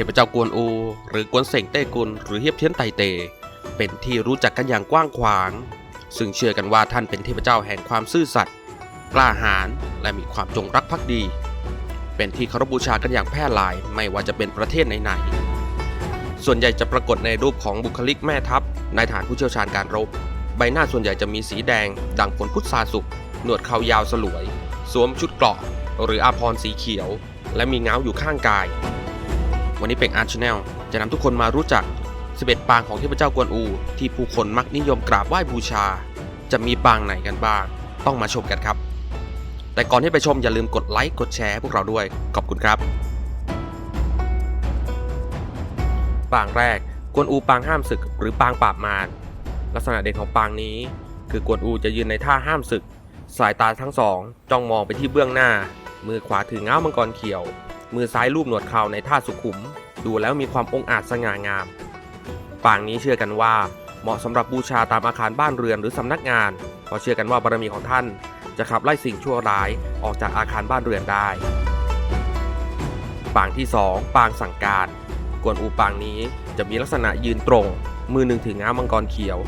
ทพเจ้ากวนอู หรือกวนเสงเต้กุลหรือเฮียบเทียนไตเต เป็นที่รู้จักกันอย่างกว้างขวาง ซึ่งเชื่อกันว่าท่านเป็นเทพเจ้าแห่งความซื่อสัตย์กล้าหาญและมีความจงรักภักดี เป็นที่เคารพบูชากันอย่างแพร่หลายไม่ว่าจะเป็นประเทศไหนๆส่วนใหญ่จะปรากฏในรูปของบุคลิกแม่ทัพนายทหารผู้เชี่ยวชาญการรบ ใบหน้าส่วนใหญ่จะมีสีแดง ดังผลพุทราสุกหนวดเขายาวสลวย สวมชุดเกราะหรืออาภรณ์สีเขียว และมีเงาอยู่ข้างกาย วันนี้เป็กอาร์ชแนลจะนำทุกคนมารู้จัก 11 ปางของเทพเจ้ากวนอู ที่ผู้คนมักนิยมกราบไหว้บูชา จะมีปางไหนกันบ้าง ต้องมาชมกันครับ แต่ก่อนที่ไปชมอย่าลืมกดไลค์กดแชร์พวกเราด้วย ขอบคุณครับ ปางแรกกวนอูปางห้ามศึก หรือปางปราบมารลักษณะเด่นของปางนี้ คือกวนอูจะยืนในท่าห้ามศึก สายตาทั้งสอง จ้องมองไปที่เบื้องหน้า มือขวาถือเงามังกรเขียว มือซ้ายลูบหนวดเขาในท่าสุขุม ดูแล้วมีความองอาจสง่างาม ปางนี้เชื่อกันว่า เหมาะสำหรับบูชาตามอาคารบ้านเรือนหรือสำนักงานเพราะเชื่อกันว่าบารมีของท่าน จะขับไล่สิ่งชั่วร้ายออกจากอาคารบ้านเรือนได้ ปางที่ 2 ปางสั่งการ กวนอูปางนี้จะมีลักษณะยืนตรง มือหนึ่งถือง้ามังกรเขียว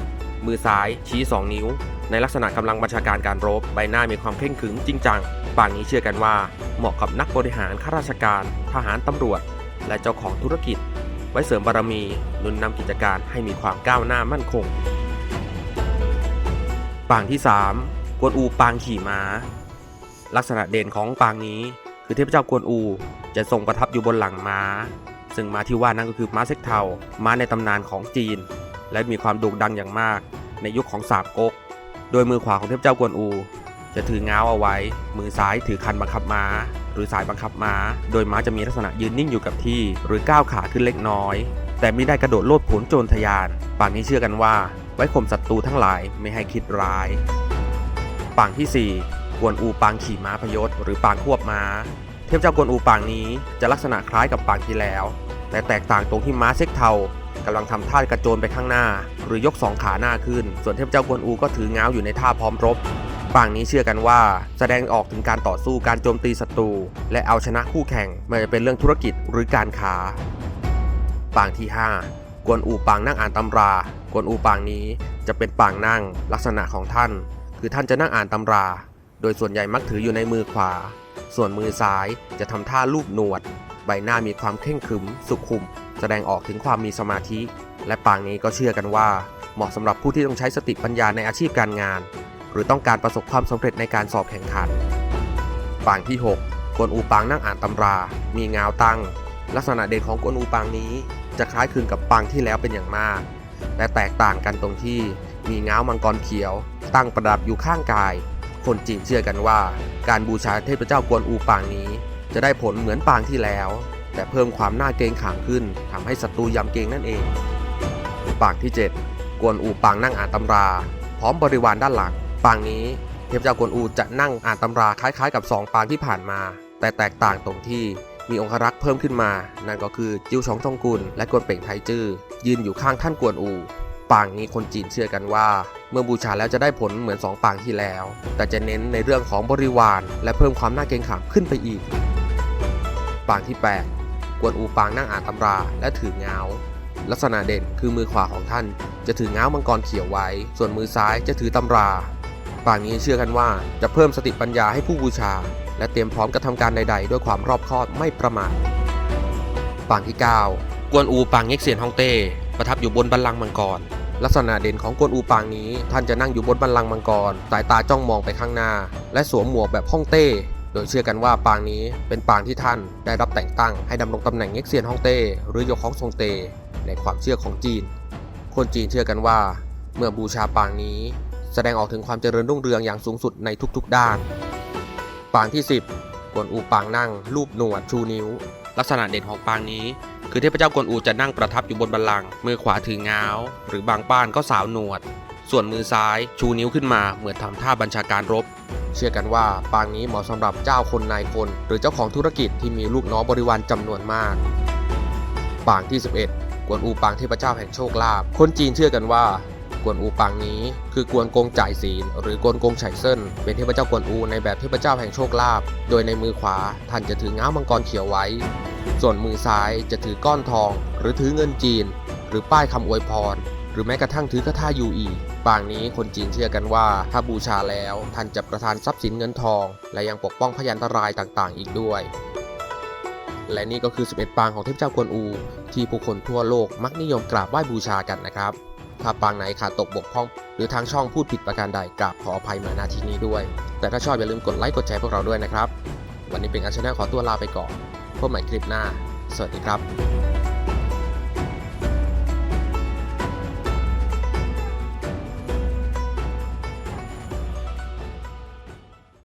มือซ้ายชี้ 2 นิ้ว ในลักษณะกำลังบัญชาการการรบใบหน้ามีความเคร่งขรึมจริงจังปางนี้เชื่อกันว่า เหมาะกับนักบริหารข้าราชการ ทหารตำรวจ และเจ้าของธุรกิจ ไว้เสริมบารมี นุนนำกิจการให้มีความก้าวหน้ามั่นคง ปางที่ 3 กวนอูปางขี่ม้า ลักษณะเด่นของปางนี้ คือเทพเจ้ากวนอูจะทรงประทับอยู่บนหลังม้า ซึ่งม้าที่ว่านั่นก็คือม้าเซ็กเทาม้าในตำนานของจีน และมีความโด่งดังอย่างมาก ในยุคของสามก๊ก โดยมือขวาของเทพเจ้ากวนอู จะถือง้าวเอาไว้ มือซ้ายถือคันบังคับม้า หรือสายบังคับม้า โดยม้าจะมีลักษณะยืนนิ่งอยู่กับที่ หรือก้าวขาขึ้นเล็กน้อย แต่ไม่ได้กระโดดโลดโผนโจรทยานปางนี้เชื่อกันว่า ไว้ข่มศัตรูทั้งหลายไม่ให้คิดร้ายปางที่ 4 กวนอูปางขี่ม้าพยศ หรือปางควบม้า เทพเจ้ากวนอูปางนี้จะลักษณะคล้ายกับปางที่แล้ว แต่แตกต่างตรงที่ม้าเซ็กเทา กำลังทำท่ากระโจนไปข้างหน้า หรือยกสองขาหน้าขึ้น ส่วนเทพเจ้ากวนอูก็ถือเงาอยู่ในท่าพร้อมรบปางนี้เชื่อกันว่า แสดงออกถึงการต่อสู้การโจมตีศัตรู และเอาชนะคู่แข่งไม่ว่าจะเป็นเรื่องธุรกิจหรือการค้าปางที่ 5 กวนอูปางนั่งอ่านตำรา กวนอูปางนี้จะเป็นปางนั่งลักษณะของท่าน คือท่านจะนั่งอ่านตำรา โดยส่วนใหญ่มักถืออยู่ในมือขวา ส่วนมือซ้ายจะทำท่าลูบหนวด ใบหน้ามีความเคร่งขรึม สุขุม แสดงออกถึงความมีสมาธิ และปางนี้ก็เชื่อกันว่า เหมาะสำหรับผู้ที่ต้องใช้สติปัญญาในอาชีพการงาน หรือต้องการประสบความสำเร็จในการสอบแข่งขัน ปางที่ 6 กวนอูปางนั่งอ่านตำรา มีเงาตั้ง ลักษณะเด่นของกวนอูปางนี้ จะคล้ายคลึงกับปางที่แล้วเป็นอย่างมาก แต่แตกต่างกันตรงที่มีเงามังกรเขียว ตั้งประดับอยู่ข้างกาย คนจีนเชื่อกันว่า การบูชาเทพเจ้ากวนอูปางนี้ จะได้ผลเหมือนปางที่แล้ว แต่เพิ่มความน่าเกรงขามขึ้นทำให้ศัตรูยำเกรงนั่นเอง ปางที่ 7 กวนอูปางนั่งอ่านตำรา พร้อมบริวารด้านหลัง ปางนี้เทพเจ้ากวนอูจะนั่งอ่านตำราคล้ายๆ กับ 2 ปางที่ผ่านมา แต่แตกต่างตรงที่มีองครักษ์เพิ่มขึ้นมา นั่นก็คือจิ้วชองจงกุลและกวนเป่งไทจื้อยืนอยู่ข้างท่านกวนอูปางนี้คนจีนเชื่อกันว่า เมื่อบูชาแล้วจะได้ผลเหมือน2ปางที่แล้ว แต่จะเน้นในเรื่องของบริวาร และเพิ่มความน่าเกรงขามขึ้นไปอีก ปางที่ 8 กวนอูปางนั่งอ่านตำราและถือเงาลักษณะเด่นคือมือขวาของท่าน จะถือเงามังกรเขียวไว้ ส่วนมือซ้ายจะถือตำรา ปางนี้เชื่อกันว่าจะเพิ่มสติปัญญาให้ผู้บูชา และเตรียมพร้อมกระทำการใด ๆ ด้วยความรอบคอบไม่ประมาทปางที่ 9 กวนอูปางเง็กเซียนฮ่องเต้ประทับอยู่บนบัลลังก์มังกร ลักษณะเด่นของกวนอูปางนี้ ท่านจะนั่งอยู่บนบัลลังก์มังกร สายตาจ้องมองไปข้างหน้า และสวมหมวกแบบฮ่องเต้ โดยเชื่อกันว่าปางนี้เป็นปางที่ท่านได้รับแต่งตั้งให้ดำรงตำแหน่งเง็กเซียนฮ่องเต้หรือโยกของทรงเตในความเชื่อของจีน คนจีนเชื่อกันว่า เมื่อบูชาปางนี้ แสดงออกถึงความเจริญรุ่งเรืองอย่างสูงสุดในทุกๆ ด้าน ปางที่ 10 กวนอูปางนั่ง รูปหนวดชูนิ้ว ลักษณะเด่นของปางนี้ คือเทพเจ้ากวนอูจะนั่งประทับอยู่บนบัลลังก์มือขวาถือง้าว หรือบางป้านก็สาวหนวด ส่วนมือซ้ายชูนิ้วขึ้นมาเหมือนทำท่าบัญชาการรบ เชื่อกันว่าปางนี้เหมาะสำหรับเจ้าคนนายคน หรือเจ้าของธุรกิจที่มีลูกน้องบริวารจำนวนมาก ปางที่ 11 กวนอูปางเทพเจ้าแห่งโชคลาภคนจีนเชื่อกันว่ากวนอูปางนี้ คือกวนกงจ่ายศีลหรือกวนกงไฉเซินเป็นเทพเจ้ากวนอูในแบบเทพเจ้าแห่งโชคลาภโดยในมือขวาท่านจะถือง้ามังกรเขียวไว้ ส่วนมือซ้ายจะถือก้อนทอง หรือถือเงินจีน หรือป้ายคำอวยพร หรือแม้กระทั่งถือกระทายูอี ปางนี้คนจีนเชื่อกันว่า ถ้าบูชาแล้วท่านจะประทานทรัพย์สินเงินทอง และยังปกป้องพยันตรายต่างๆ อีกด้วย และนี่ก็คือ 11 ปางของเทพเจ้ากวนอู ที่ผู้คนทั่วโลกมักนิยมกราบไหว้บูชากันนะครับ ถ้าปางไหนขาดตกบกพร่อง หรือทางช่องพูดผิดประการใดกราบขออภัยมาณที่นี้ด้วย แต่ถ้าชอบอย่าลืมกดไลค์กดแชร์พวกเราด้วยนะครับ วันนี้เป็นอาชนลขอตัวลาไปก่อนพบใหม่คลิปหน้า สวัสดีครับ